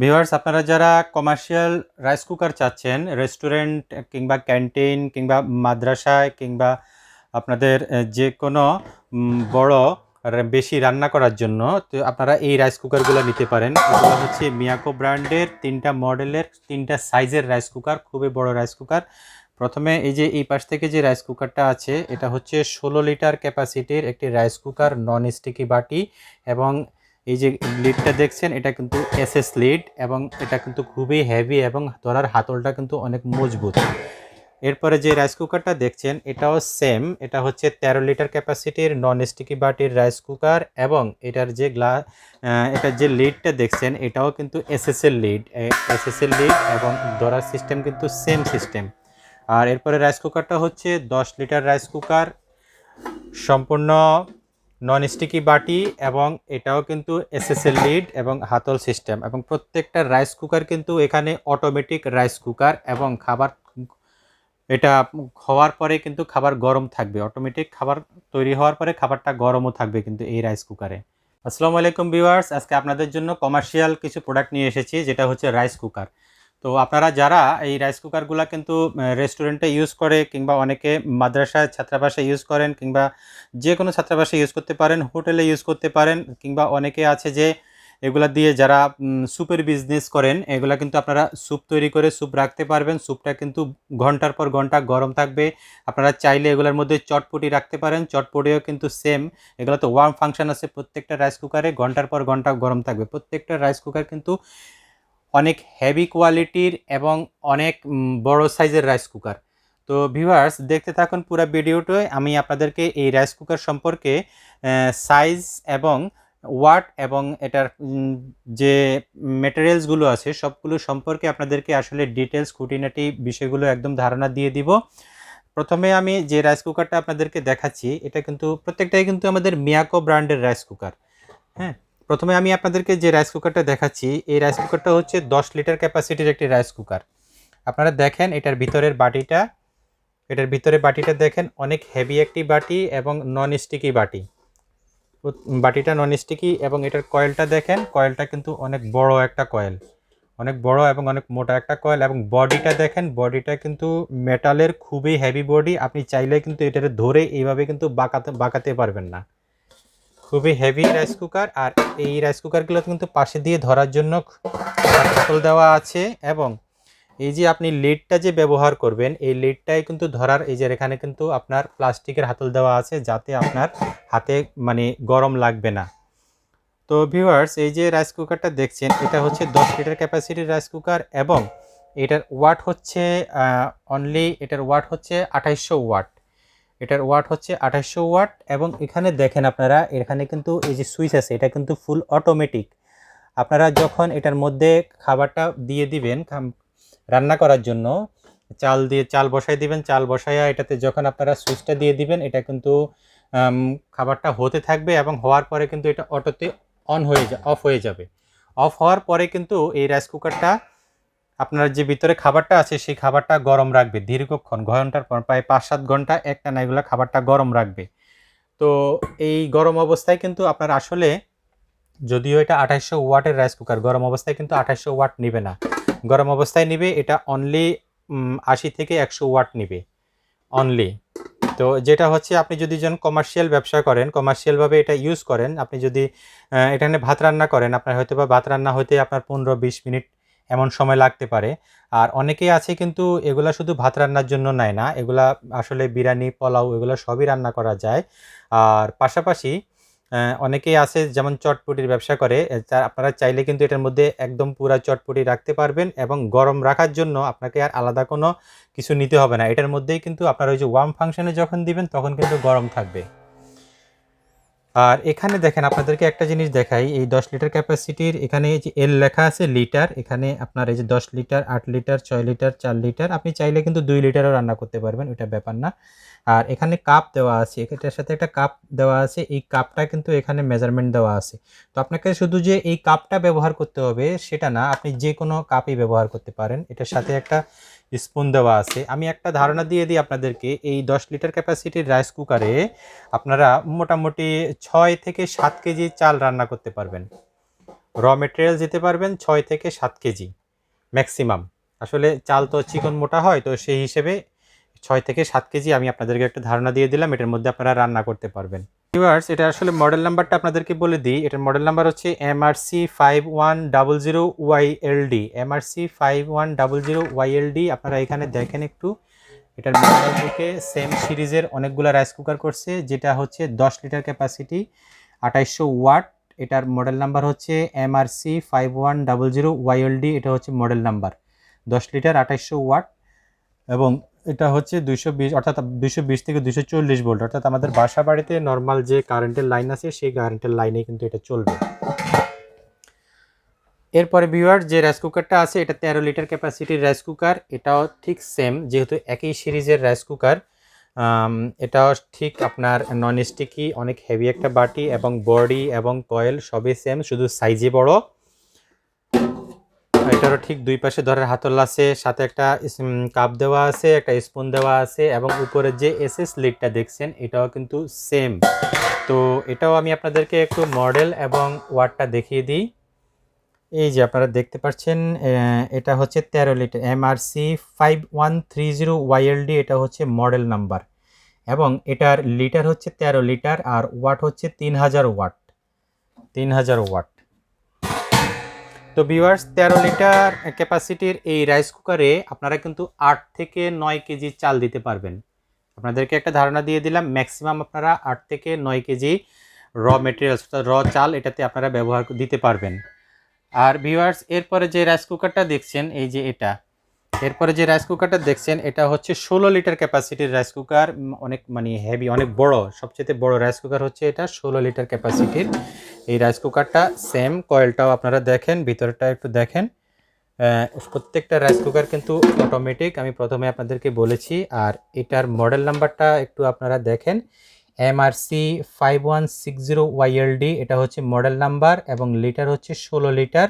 Viewers, আপনারা যারা commercial rice cooker চাচ্ছেন রেস্টুরেন্ট কিংবা ক্যান্টিন কিংবা মাদ্রাসায় কিংবা আপনাদের যে কোনো বড় বেশি রান্না করার জন্য, তো আপনারা এই রাইস কুকারগুলো নিতে পারেন। এগুলো হচ্ছে মিয়াকো ব্র্যান্ডের তিনটা মডেলের, তিনটা সাইজের রাইস কুকার খুবই বড় রাইস কুকার প্রথমে এই যে, এই পাশ থেকে যে রাইস কুকারটা আছে, এটা হচ্ছে ষোলো লিটার ক্যাপাসিটির একটি রাইস কুকার নন স্টিকি বাটি এবং এই যে লিডটা দেখছেন, এটা কিন্তু এসএস লিড এবং এটা কিন্তু খুবই হেভি এবং ধরার হাতলটা কিন্তু অনেক মজবুত। এরপরে যে রাইস কুকারটা দেখছেন, এটাও সেম এটা হচ্ছে তেরো লিটার ক্যাপাসিটির নন স্টিকি বাটির রাইস কুকার এবং এটার যে গ্লা এটার যে লিডটা দেখছেন, এটাও কিন্তু এসএস এর লিড এসএস এর লিড এবং ধরার সিস্টেম কিন্তু সেম সিস্টেম আর এরপরে রাইস কুকারটা হচ্ছে দশ লিটার রাইস কুকার সম্পূর্ণ নন স্টিকি বাটি এবং এটাও কিন্তু এসএসএল লিড এবং হাতল সিস্টেম এবং প্রত্যেকটা রাইস কুকার কিন্তু এখানে অটোমেটিক রাইস কুকার এবং খাবার, এটা হওয়ার পরে কিন্তু খাবার গরম থাকবে অটোমেটিক খাবার তৈরি হওয়ার পরে খাবারটা গরমও থাকবে কিন্তু এই রাইস কুকারে আসসালামু আলাইকুম ভিউয়ার্স আজকে আপনাদের জন্য কমার্শিয়াল কিছু প্রোডাক্ট নিয়ে এসেছি, যেটা হচ্ছে রাইস কুকার তো আপনারা যারা এই রাইস কুকারগুলো কিন্তু রেস্টুরেন্টে ইউজ করে কিংবা অনেকে মাদ্রাসায় ছাত্রাবাসে ইউজ করেন কিংবা যে কোনো ছাত্রাবাসে ইউজ করতে পারেন হোটেলে ইউজ করতে পারেন কিংবা অনেকে আছে যে এগুলা দিয়ে যারা স্যুপের বিজনেস করেন, এগুলা কিন্তু আপনারা স্যুপ তৈরি করে স্যুপ রাখতে পারবেন। স্যুপটা কিন্তু ঘণ্টার পর ঘণ্টা গরম থাকবে। আপনারা চাইলে এগুলোর মধ্যে চটপটি রাখতে পারেন। চটপটিও কিন্তু সেম এগুলো তো ওয়ার্ম ফাংশন আছে প্রত্যেকটা রাইস কুকারে ঘণ্টার পর ঘণ্টা গরম থাকবে। প্রত্যেকটা রাইস কুকার কিন্তু অনেক হেভি কোয়ালিটির এবং অনেক বড় সাইজের রাইস কুকার তো ভিউয়ার্স দেখতে থাকুন পুরো ভিডিওটায় আমি আপনাদেরকে এই রাইস কুকার সম্পর্কে সাইজ এবং ওয়াট এবং এটার যে মেটেরিয়ালসগুলো আছে, সবগুলো সম্পর্কে আপনাদেরকে আসলে ডিটেলস খুঁটিনাটি বিষয়গুলো একদম ধারণা দিয়ে দিব। প্রথমে আমি যে রাইস কুকারটা আপনাদেরকে দেখাচ্ছি, এটা কিন্তু, প্রত্যেকটাই কিন্তু আমাদের মিয়াকো ব্র্যান্ডের রাইস কুকার হ্যাঁ? প্রথমে আমি আপনাদেরকে যে রাইস কুকারটা দেখাচ্ছি, এই রাইস কুকারটা হচ্ছে দশ লিটার ক্যাপাসিটির একটি রাইস কুকার আপনারা দেখেন, এটার ভিতরের বাটিটা, এটার ভিতরে বাটিটা দেখেন, অনেক হেভি একটি বাটি এবং নন স্টিকি বাটি বাটিটা নন স্টিকি এবং এটার কয়েলটা দেখেন কয়েলটা কিন্তু অনেক বড় একটা কয়েল অনেক বড় এবং অনেক মোটা একটা কয়েল এবং বডিটা দেখেন বডিটা কিন্তু মেটালের খুবই হেভি বডি আপনি চাইলে কিন্তু এটারে ধরে এইভাবে কিন্তু বাঁকাতে বাঁকাতে পারবেন না। খুবই হেভি রাইস কুকার আর এই রাইস কুকারগুলো কিন্তু পাশে দিয়ে ধরার জন্য হাতল দেওয়া আছে এবং এই যে আপনি লিডটা যে ব্যবহার করবেন, এই লিডটাই কিন্তু ধরার, এই যে এখানে কিন্তু আপনার প্লাস্টিকের হাতল দেওয়া আছে যাতে আপনার হাতে মানে গরম লাগবে না। তো ভিউয়ার্স এই যে রাইস কুকারটা দেখছেন, এটা হচ্ছে দশ লিটার ক্যাপাসিটির রাইস কুকার এবং এটার ওয়াট হচ্ছে অনলি এটার ওয়াট হচ্ছে আঠাইশশো ওয়াট এটার ওয়াট হচ্ছে আঠাশশো ওয়াট এবং এখানে দেখেন আপনারা, এখানে কিন্তু এই যে সুইচ আছে, এটা কিন্তু ফুল অটোমেটিক আপনারা যখন এটার মধ্যে খাবারটা দিয়ে দিবেন রান্না করার জন্য, চাল দিয়ে, চাল বসাই দিবেন, চাল বসাইয়া এটাতে যখন আপনারা সুইচটা দিয়ে দিবেন, এটা কিন্তু খাবারটা হতে থাকবে এবং হওয়ার পরে কিন্তু এটা অটোতে অন হয়ে যা অফ হয়ে যাবে। অফ হওয়ার পরে কিন্তু এই রাইস কুকারটা আপনার যে ভিতরে খাবারটা আছে, সেই খাবারটা গরম রাখবে। দীর্ঘক্ষণ, ঘণ্টার পর, প্রায় পাঁচ সাত ঘণ্টা একটা না এগুলো খাবারটা গরম রাখবে। তো এই গরম অবস্থায় কিন্তু আপনার আসলে, যদিও এটা আঠাইশশো ওয়াটের রাইস কুকার গরম অবস্থায় কিন্তু আঠাইশশো ওয়াট নিবে না। গরম অবস্থায় নিবে, এটা অনলি আশি থেকে একশো ওয়াট নিবে। অনলি তো যেটা হচ্ছে, আপনি যদি যেন কমার্শিয়াল ব্যবসা করেন কমার্শিয়ালভাবে এটা ইউজ করেন, আপনি যদি এখানে ভাত রান্না করেন, আপনার হয়তো বা ভাত রান্না হতে আপনার পনেরো বিশ মিনিট এমন সময় লাগতে পারে। আর অনেকেই আছে কিন্তু এগুলা শুধু ভাত রান্নার জন্য নেয় না, এগুলা আসলে বিরিয়ানি, পোলাও এগুলো সবই রান্না করা যায়। আর পাশাপাশি অনেকেই আছে যেমন চটপটির ব্যবসা করে আপনারা চাইলে কিন্তু এটার মধ্যে একদম পুরা চটপটি রাখতে পারবেন এবং গরম রাখার জন্য আপনাকে আর আলাদা কোনো কিছু নিতে হবে না। এটার মধ্যেই কিন্তু আপনার ওই যে ওয়ার্ম ফাংশনে যখন দিবেন তখন কিন্তু গরম থাকবে। আর এখানে দেখেন আপনাদেরকে একটা জিনিস দেখাই, এই দশ লিটার ক্যাপাসিটির এখানে এই যে এল লেখা আছে লিটার, এখানে আপনার এই যে দশ লিটার, আট লিটার, ছয় লিটার, চার লিটার, আপনি চাইলে কিন্তু দুই লিটারও রান্না করতে পারবেন, ওইটা ব্যাপার না। আর এখানে কাপ দেওয়া আছে, এটার সাথে একটা কাপ দেওয়া আছে, এই কাপটা কিন্তু এখানে মেজারমেন্ট দেওয়া আছে। তো আপনাকে শুধু যে এই কাপটা ব্যবহার করতে হবে, সেটা না, আপনি যে কোনো কাপই ব্যবহার করতে পারেন, এটার সাথে একটা স্পুন দেওয়া আছে। আমি একটা ধারণা দিয়ে দিই আপনাদেরকে, এই দশ লিটার ক্যাপাসিটির রাইস কুকারে আপনারা মোটামুটি ছয় থেকে সাত কেজি চাল রান্না করতে পারবেন। র মেটেরিয়াল যেতে পারবেন ছয় থেকে সাত কেজি ম্যাক্সিমাম আসলে চাল তো চিকন মোটা হয়, তো সেই হিসেবে ছয় থেকে সাত কেজি আমি আপনাদেরকে একটা ধারণা দিয়ে দিলাম, এটার মধ্যে আপনারা রান্না করতে পারবেন। ভিউয়ার্স, এটা আসলে মডেল নাম্বারটা আপনাদেরকে বলে দিই। এটার মডেল নাম্বার হচ্ছে MRC five one double zero YLD MRC five one double zero Y YLD আপনারা এখানে দেখেন একটু। এটার মডেল থেকে সেম সিরিজের অনেকগুলো রাইস কুকার করছে, যেটা হচ্ছে দশ লিটার ক্যাপাসিটি আঠাইশশো ওয়াট। এটার মডেল নাম্বার হচ্ছে MRC five one double zero Y YLD এটা হচ্ছে মডেল নাম্বার দশ লিটার, আঠাইশশো ওয়াট। এবং এটা হচ্ছে দুইশো বিশ, অর্থাৎ দুইশো বিশ থেকে দুইশো চল্লিশ ভোল্ট। অর্থাৎ আমাদের বাসা বাড়িতে নর্মাল যে কারেন্টের লাইন আছে, সেই কারেন্টের লাইনে কিন্তু এটা চলবে। এরপরে ভিউয়ার যে রাইস কুকারটা আছে, এটা তেরো লিটার ক্যাপাসিটির রাইস কুকার এটাও ঠিক সেম যেহেতু একই সিরিজের রাইস কুকার এটাও ঠিক আপনার নন স্টিকি অনেক হেভি একটা বাটি এবং বডি এবং কয়েল সবই সেম শুধু সাইজে বড়। এটারও ঠিক দুই পাশে ধরার হাতল আছে, সাথে একটা কাপ দেওয়া আছে, একটা স্পুন দেওয়া আছে এবং উপরে যে এসএস লিডটা দেখছেন, এটাও কিন্তু সেম তো এটাও আমি আপনাদেরকে একটু মডেল এবং ওয়াটটা দেখিয়ে দিই। এই যে আপনারা দেখতে পাচ্ছেন এটা হচ্ছে তেরো litre MRC five one three zero এটা হচ্ছে মডেল নাম্বার এবং এটার লিটার হচ্ছে তেরো লিটার আর ওয়াট হচ্ছে তিন হাজার ওয়াট। তিন হাজার ওয়াট। তো ভিউয়ার্স তেরো লিটার ক্যাপাসিটির এই রাইস কুকারে আপনারা কিন্তু আট থেকে নয় কেজি চাল দিতে পারবেন। আপনাদেরকে একটা ধারণা দিয়ে দিলাম ম্যাক্সিমাম আপনারা আট থেকে নয় কেজি র মেটেরিয়ালস অর্থাৎ র চাল এটাতে আপনারা ব্যবহার দিতে পারবেন। আর ভিউয়ার্স এরপরে যে রাইস কুকারটা দেখছেন, এই যে এটা এরপরে যে রাইস কুকারটা দেখছেন, এটা হচ্ছে ষোলো লিটার ক্যাপাসিটির রাইস কুকার অনেক মানে হেভি অনেক বড়, সবচেয়ে বড় রাইস কুকার হচ্ছে এটা ষোলো লিটার ক্যাপাসিটির এই রাইস কুকারটা সেম কয়েলটাও আপনারা দেখেন, ভিতরটা একটু দেখেন। প্রত্যেকটা রাইস কুকার কিন্তু অটোমেটিক আমি প্রথমে আপনাদেরকে বলেছি, আর এটার মডেল নাম্বারটা একটু আপনারা দেখেন। MRC five one six zero YLD এটা হচ্ছে মডেল নাম্বার এবং লিটার হচ্ছে ষোলো লিটার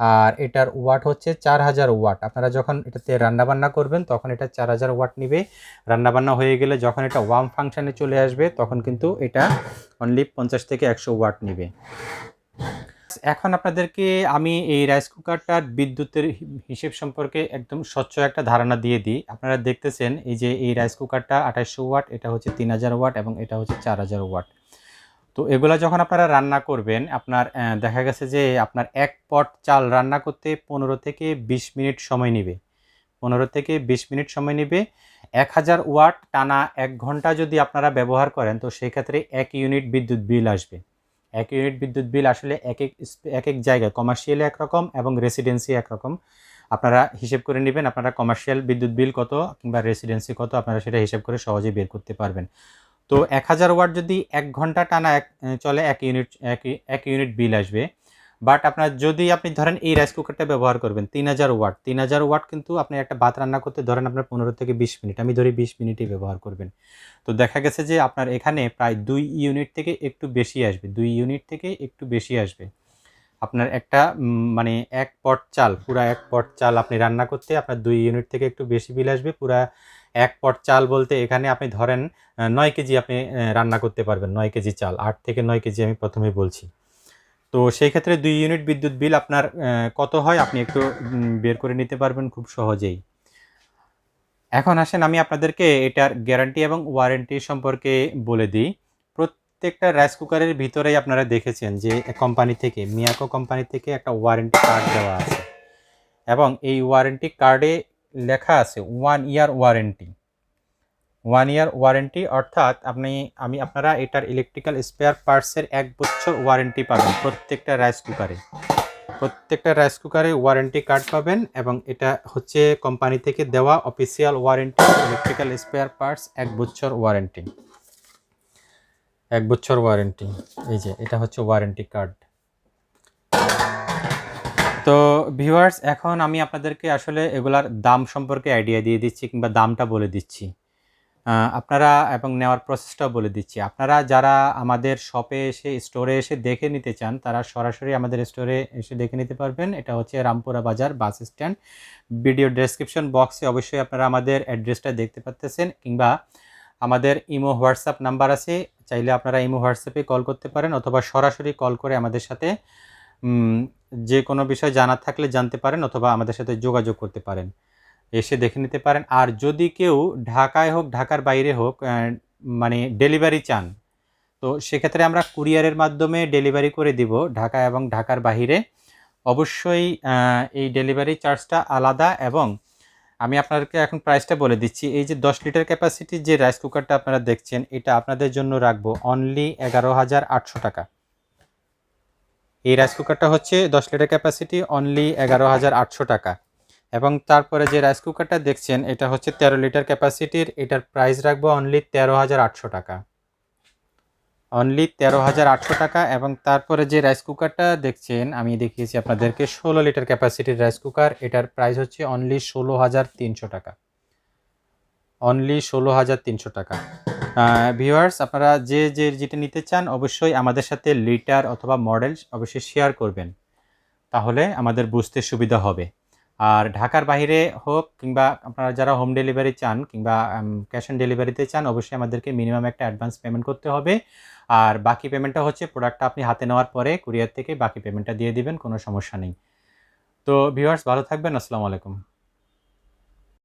আর এটার ওয়াট হচ্ছে চার হাজার ওয়াট। আপনারা যখন এটাতে রান্নাবান্না করবেন, তখন এটা চার হাজার ওয়াট নিবে। রান্নাবান্না হয়ে গেলে যখন এটা ওয়ার্ম ফাংশানে চলে আসবে, তখন কিন্তু এটা অনলি পঞ্চাশ থেকে একশো ওয়াট নিবে। এখন আপনাদেরকে আমি এই রাইস কুকারটার বিদ্যুতের হিসেব সম্পর্কে একদম স্বচ্ছ একটা ধারণা দিয়ে দিই। আপনারা দেখতেছেন, এই যে এই রাইস কুকারটা আঠাশশো ওয়াট, এটা হচ্ছে তিন হাজার ওয়াট এবং এটা হচ্ছে চার হাজার ওয়াট। তো এগুলা যখন আপনারা রান্না করবেন, আপনার দেখা গেছে যে আপনার এক পট চাল রান্না করতে পনেরো থেকে বিশ মিনিট সময় নেবে। পনেরো থেকে বিশ মিনিট সময় নেবে। এক হাজার ওয়াট টানা এক ঘণ্টা যদি আপনারা ব্যবহার করেন, তো সেক্ষেত্রে এক ইউনিট বিদ্যুৎ বিল আসবে। এক ইউনিট বিদ্যুৎ বিল আসলে এক এক এক এক জায়গায়, কমার্শিয়ালে একরকম এবং রেসিডেন্সি একরকম। আপনারা হিসেব করে নেবেন আপনারা কমার্শিয়াল বিদ্যুৎ বিল কত কিংবা রেসিডেন্সি কত, আপনারা সেটা হিসেব করে সহজেই বের করতে পারবেন। তো এক হাজার ওয়াট যদি এক ঘণ্টা টানা এক চলে, এক ইউনিট এক ইউনিট বিল আসবে। বাট আপনার যদি আপনি ধরেন এই রাইস কুকারটা ব্যবহার করবেন, তিন হাজার ওয়াট, তিন হাজার ওয়াট কিন্তু আপনি একটা ভাত রান্না করতে ধরেন আপনার পনেরো থেকে বিশ মিনিট, আমি ধরি বিশ মিনিটই ব্যবহার করবেন। তো দেখা গেছে যে আপনার এখানে প্রায় দুই ইউনিট থেকে একটু বেশি আসবে, দুই ইউনিট থেকে একটু বেশি আসবে। আপনার একটা মানে এক পট চাল, পুরা এক পট চাল আপনি রান্না করতে আপনার দুই ইউনিট থেকে একটু বেশি বিল আসবে, পুরা এক পট চাল বলতে এখানে আপনি ধরেন নয় কেজি আপনি রান্না করতে পারবেন, নয় কেজি চাল। আট থেকে নয় কেজি আমি প্রথমে বলছি। তো সেই ক্ষেত্রে দুই ইউনিট বিদ্যুৎ বিল আপনার কত হয় আপনি একটু বের করে নিতে পারবেন খুব সহজেই। এখন আসেন, আমি আপনাদেরকে এটার গ্যারান্টি এবং ওয়ারেন্টি সম্পর্কে বলে দিই। প্রত্যেকটা রাইস কুকারের ভিতরেই আপনারা দেখেছেন যে কোম্পানি থেকে, মিয়াকো কোম্পানি থেকে একটা ওয়ারেন্টি কার্ড দেওয়া আছে। এবং এই ওয়ারেন্টি কার্ডে লেখা আছে one year warranty one year warranty অর্থাৎ আপনি, আমি আপনারা এটার ইলেকট্রিক্যাল স্পেয়ার পার্টসের এক বছর ওয়ারেন্টি পাবেন প্রত্যেকটা রাইস কুকারে প্রত্যেকটা রাইস কুকারে ওয়ারেন্টি কার্ড পাবেন এবং এটা হচ্ছে কোম্পানি থেকে দেওয়া official warranty electrical spare parts এক বছর ওয়ারেন্টি এক বছর ওয়ারেন্টি এই যে, এটা হচ্ছে ওয়ারেন্টি কার্ড তো ভিউয়ার্স এখন আমি আপনাদেরকে আসলে এগুলার দাম সম্পর্কে আইডিয়া দিয়ে দিচ্ছি কিংবা দামটা বলে দিচ্ছি। আপনারা এবং নেওয়ার প্রসেসটাও বলে দিচ্ছি। আপনারা যারা আমাদের শপে এসে স্টোরে এসে দেখে নিতে চান, তারা সরাসরি আমাদের স্টোরে এসে দেখে নিতে পারবেন। এটা হচ্ছে রামপুরা বাজার বাস স্ট্যান্ড। ভিডিও ডেসক্রিপশন বক্সে অবশ্যই আপনারা আমাদের অ্যাড্রেসটা দেখতে পাচ্তেছেন কিংবা আমাদের ইমো, হোয়াটসঅ্যাপ নাম্বার আছে। চাইলে আপনারা ইমো, হোয়াটসঅ্যাপে কল করতে পারেন অথবা সরাসরি কল করে আমাদের সাথে যে কোনো বিষয় জানার থাকলে জানতে পারেন অথবা আমাদের সাথে যোগাযোগ করতে পারেন। এসে দেখে নিতে পারেন। আর যদি কেউ ঢাকায় হোক, ঢাকার বাইরে হোক মানে ডেলিভারি চান, তো সেক্ষেত্রে আমরা কুরিয়ারের মাধ্যমে ডেলিভারি করে দিব ঢাকা এবং ঢাকার বাইরে অবশ্যই এই ডেলিভারি চার্জটা আলাদা এবং আমি আপনাদেরকে এখন প্রাইসটা বলে দিচ্ছি। এই যে দশ লিটার ক্যাপাসিটির যে রাইস কুকারটা আপনারা দেখছেন, এটা আপনাদের জন্য রাখব অনলি এগারো হাজার আটশো টাকা। এই রাইস কুকারটা হচ্ছে দশ লিটার ক্যাপাসিটি অনলি এগারো হাজার আটশো টাকা। এবং তারপরে যে রাইস কুকারটা দেখছেন, এটা হচ্ছে তেরো লিটার ক্যাপাসিটির এটার প্রাইস রাখব অনলি তেরো হাজার আটশো টাকা। অনলি তেরো হাজার আটশো টাকা এবং তারপরে যে রাইস কুকারটা দেখছেন, আমি দেখিয়েছি আপনাদেরকে, ষোলো লিটার ক্যাপাসিটির রাইস কুকার এটার প্রাইস হচ্ছে অনলি ষোলো হাজার তিনশো টাকা। অনলি ষোলো হাজার তিনশো টাকা। ভিউয়ার্স আপনারা যে যে যেটা নিতে চান, অবশ্যই আমাদের সাথে লিটার অথবা মডেল অবশ্যই শেয়ার করবেন। তাহলে আমাদের বুঝতে সুবিধা হবে। আর ঢাকার বাইরে হোক কিংবা আপনারা যারা হোম ডেলিভারি চান কিংবা ক্যাশ অন ডেলিভারিতে চান, অবশ্যই আমাদেরকে মিনিমাম একটা অ্যাডভান্স পেমেন্ট করতে হবে। আর বাকি পেমেন্টটা হচ্ছে প্রোডাক্টটা আপনি হাতে নেওয়ার পরে কুরিয়ার থেকে বাকি পেমেন্টটা দিয়ে দিবেন, কোনো সমস্যা নেই। তো ভিউয়ার্স ভালো থাকবেন, আসসালামু আলাইকুম।